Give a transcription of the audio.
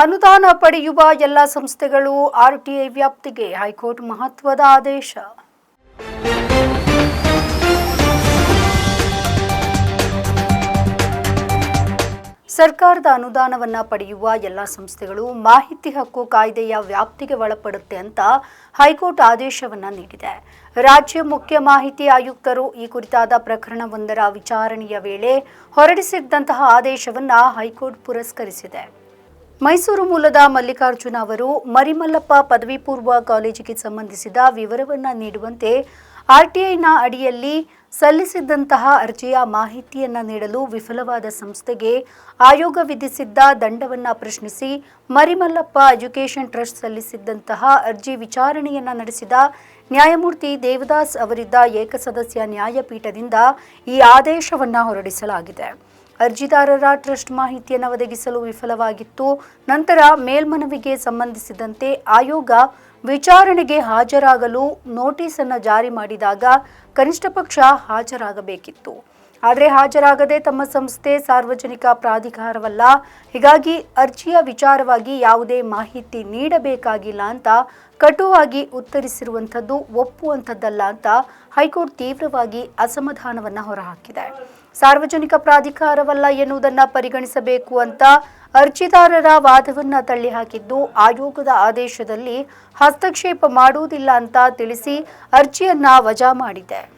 ಅನುದಾನ ಪಡೆಯುವ ಎಲ್ಲ ಸಂಸ್ಥೆಗಳು ಆರ್ಟಿಐ ವ್ಯಾಪ್ತಿಗೆ ಹೈಕೋರ್ಟ್ ಮಹತ್ವದ ಆದೇಶ. ಸರ್ಕಾರದ ಅನುದಾನವನ್ನು ಪಡೆಯುವ ಎಲ್ಲ ಸಂಸ್ಥೆಗಳು ಮಾಹಿತಿ ಹಕ್ಕು ಕಾಯ್ದೆಯ ವ್ಯಾಪ್ತಿಗೆ ಒಳಪಡುತ್ತೆ ಅಂತ ಹೈಕೋರ್ಟ್ ಆದೇಶವನ್ನ ನೀಡಿದೆ. ರಾಜ್ಯ ಮುಖ್ಯ ಮಾಹಿತಿ ಆಯುಕ್ತರು ಈ ಕುರಿತಾದ ಪ್ರಕರಣವೊಂದರ ವಿಚಾರಣೆಯ ವೇಳೆ ಹೊರಡಿಸಿದ್ದಂತಹ ಆದೇಶವನ್ನ ಹೈಕೋರ್ಟ್ ಪುರಸ್ಕರಿಸಿದೆ. ಮೈಸೂರು ಮೂಲದ ಮಲ್ಲಿಕಾರ್ಜುನ ಅವರು ಮರಿಮಲ್ಲಪ್ಪ ಪದವಿ ಪೂರ್ವ ಕಾಲೇಜಿಗೆ ಸಂಬಂಧಿಸಿದ ವಿವರವನ್ನು ನೀಡುವಂತೆ ಆರ್ಟಿಐನ ಅಡಿಯಲ್ಲಿ ಸಲ್ಲಿಸಿದ್ದಂತಹ ಅರ್ಜಿಯ ಮಾಹಿತಿಯನ್ನು ನೀಡಲು ವಿಫಲವಾದ ಸಂಸ್ಥೆಗೆ ಆಯೋಗ ವಿಧಿಸಿದ್ದ ದಂಡವನ್ನು ಪ್ರಶ್ನಿಸಿ ಮರಿಮಲ್ಲಪ್ಪ ಎಜುಕೇಷನ್ ಟ್ರಸ್ಟ್ ಸಲ್ಲಿಸಿದ್ದಂತಹ ಅರ್ಜಿ ವಿಚಾರಣೆಯನ್ನು ನಡೆಸಿದ ನ್ಯಾಯಮೂರ್ತಿ ದೇವದಾಸ್ ಅವರಿದ್ದ ಏಕಸದಸ್ಯ ನ್ಯಾಯಪೀಠದಿಂದ ಈ ಆದೇಶವನ್ನು ಹೊರಡಿಸಲಾಗಿದೆ. ಅರ್ಜಿದಾರರ ಟ್ರಸ್ಟ್ ಮಾಹಿತಿಯನ್ನು ಒದಗಿಸಲು ವಿಫಲವಾಗಿತ್ತು. ನಂತರ ಮೇಲ್ಮನವಿಗೆ ಸಂಬಂಧಿಸಿದಂತೆ ಆಯೋಗ ವಿಚಾರಣೆಗೆ ಹಾಜರಾಗಲು ನೋಟಿಸ್ ಅನ್ನು ಜಾರಿ ಮಾಡಿದಾಗ ಕನಿಷ್ಠ ಪಕ್ಷ ಹಾಜರಾಗಬೇಕಿತ್ತು. ಆದರೆ ಹಾಜರಾಗದೆ ತಮ್ಮ ಸಂಸ್ಥೆ ಸಾರ್ವಜನಿಕ ಪ್ರಾಧಿಕಾರವಲ್ಲ. ಹೀಗಾಗಿ ಅರ್ಜಿಯ ವಿಚಾರವಾಗಿ ಯಾವುದೇ ಮಾಹಿತಿ ನೀಡಬೇಕಾಗಿಲ್ಲ ಅಂತ ಕಟುವಾಗಿ ಉತ್ತರಿಸಿರುವಂಥದ್ದು ಒಪ್ಪುವಂಥದ್ದಲ್ಲ ಅಂತ ಹೈಕೋರ್ಟ್ ತೀವ್ರವಾಗಿ ಅಸಮಾಧಾನವನ್ನು ಹೊರಹಾಕಿದೆ. ಸಾರ್ವಜನಿಕ ಪ್ರಾಧಿಕಾರವಲ್ಲ ಎನ್ನುವುದನ್ನು ಪರಿಗಣಿಸಬೇಕು ಅಂತ ಅರ್ಜಿದಾರರ ವಾದವನ್ನ ತಳ್ಳಿಹಾಕಿದ್ದು ಆಯೋಗದ ಆದೇಶದಲ್ಲಿ ಹಸ್ತಕ್ಷೇಪ ಮಾಡುವುದಿಲ್ಲ ಅಂತ ತಿಳಿಸಿ ಅರ್ಜಿಯನ್ನ ವಜಾ ಮಾಡಿದೆ.